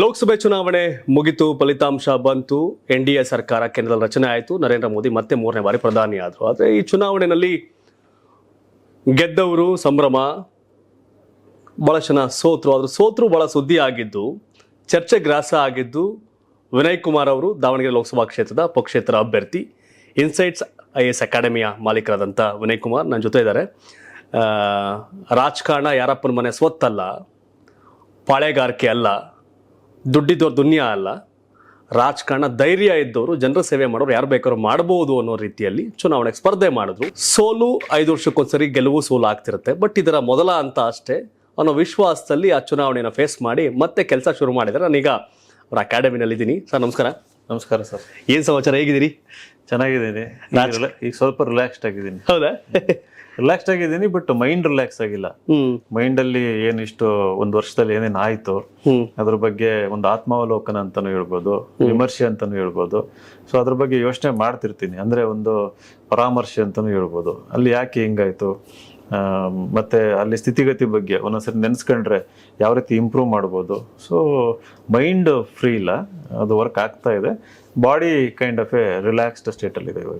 ಲೋಕಸಭೆ ಚುನಾವಣೆ ಮುಗಿತು, ಫಲಿತಾಂಶ ಬಂತು, ಎನ್ ಡಿ ಎ ಸರ್ಕಾರ ಕೇಂದ್ರದಲ್ಲಿ ರಚನೆ ಆಯಿತು. ನರೇಂದ್ರ ಮೋದಿ ಮತ್ತೆ ಮೂರನೇ ಬಾರಿ ಪ್ರಧಾನಿ ಆದರು ಆದರೆ ಈ ಚುನಾವಣೆಯಲ್ಲಿ ಗೆದ್ದವರು ಸಂಭ್ರಮ ಭಾಳ ಜನ ಸೋತರು. ಆದರೂ ಸೋತರು ಭಾಳ ಸುದ್ದಿ ಆಗಿದ್ದು, ಚರ್ಚೆ ಗ್ರಾಸ ಆಗಿದ್ದು, ವಿನಯ್ ಕುಮಾರ್ ಅವರು ದಾವಣಗೆರೆ ಲೋಕಸಭಾ ಕ್ಷೇತ್ರದ ಪಕ್ಷೇತರ ಅಭ್ಯರ್ಥಿ, ಇನ್ಸೈಟ್ಸ್ ಐ ಎಸ್ ಅಕಾಡೆಮಿಯ ಮಾಲೀಕರಾದಂಥ ವಿನಯ್ ಕುಮಾರ್ ನನ್ನ ಜೊತೆ ಇದ್ದಾರೆ. ರಾಜಕಾರಣ ಯಾರಪ್ಪನ ಮನೆ ಸ್ವತ್ತಲ್ಲ, ಪಾಳೆಗಾರಿಕೆ ಅಲ್ಲ ದುಡ್ಡಿದ್ದವ್ರು ದುನಿಯಾ ಅಲ್ಲ, ರಾಜಕಾರಣ ಧೈರ್ಯ ಇದ್ದವರು, ಜನರ ಸೇವೆ ಮಾಡೋರು ಯಾರು ಬೇಕಾದ್ರೂ ಮಾಡಬಹುದು ಅನ್ನೋ ರೀತಿಯಲ್ಲಿ ಚುನಾವಣೆಗೆ ಸ್ಪರ್ಧೆ ಮಾಡಿದ್ರು. ಸೋಲು ಐದು ವರ್ಷಕ್ಕೊಂದ್ಸರಿ ಗೆಲುವು ಸೋಲು ಆಗ್ತಿರುತ್ತೆ ಬಟ್ ಇದರ ಮೊದಲ ಅಂತ ಅಷ್ಟೇ. ಅನ್ನೋ ವಿಶ್ವಾಸದಲ್ಲಿ ಆ ಚುನಾವಣೆಯನ್ನು ಫೇಸ್ ಮಾಡಿ ಮತ್ತೆ ಕೆಲಸ ಶುರು ಮಾಡಿದರೆ ನಾನೀಗ ಅವ್ರ ಅಕಾಡೆಮಿನಲ್ಲಿ ಇದ್ದೀನಿ ಸರ್, ನಮಸ್ಕಾರ. ನಮಸ್ಕಾರ ಸರ್. ಏನು ಸಮಾಚಾರ ಹೇಗಿದ್ದೀರಿ? ಚೆನ್ನಾಗಿದ್ದೀನಿ. ಈಗ ಸ್ವಲ್ಪ ರಿಲ್ಯಾಕ್ಸ್ಡ್ ಆಗಿದ್ದೀನಿ. ಹೌದಾ? ರಿಲ್ಯಾಕ್ಸ್ಡ್ ಆಗಿದ್ದೀನಿ ಬಟ್ ಮೈಂಡ್ ರಿಲ್ಯಾಕ್ಸ್ ಆಗಿಲ್ಲ. ಮೈಂಡ್ ಅಲ್ಲಿ ಏನ್ ಇಷ್ಟು ಒಂದು ವರ್ಷದಲ್ಲಿ ಏನೇನ್ ಆಯ್ತು ಅದ್ರ ಬಗ್ಗೆ ಒಂದು ಆತ್ಮಾವಲೋಕನ ಅಂತಾನು ಹೇಳ್ಬೋದು ವಿಮರ್ಶೆ ಅಂತಾನು ಹೇಳ್ಬೋದು. ಸೊ ಅದ್ರ ಬಗ್ಗೆ ಯೋಚನೆ ಮಾಡ್ತಿರ್ತೀನಿ. ಅಂದ್ರೆ ಒಂದು ಪರಾಮರ್ಶೆ ಅಂತಾನು ಹೇಳ್ಬೋದು. ಅಲ್ಲಿ ಯಾಕೆ ಹಿಂಗಾಯ್ತು? ಮತ್ತೆ ಅಲ್ಲಿ ಸ್ಥಿತಿಗತಿ ಬಗ್ಗೆ ಒಂದೊಂದ್ಸರಿ ನೆನೆಸ್ಕೊಂಡ್ರೆ ಯಾವ ರೀತಿ ಇಂಪ್ರೂವ್ ಮಾಡ್ಬೋದು. ಸೊ ಮೈಂಡ್ ಫ್ರೀ ಇಲ್ಲ. ಅದು ವರ್ಕ್ ಆಗ್ತಾ ಇದೆ. Body kind of a relaxed ಸ್ಟೇಟಲ್ಲಿದೆ ಇವಾಗ.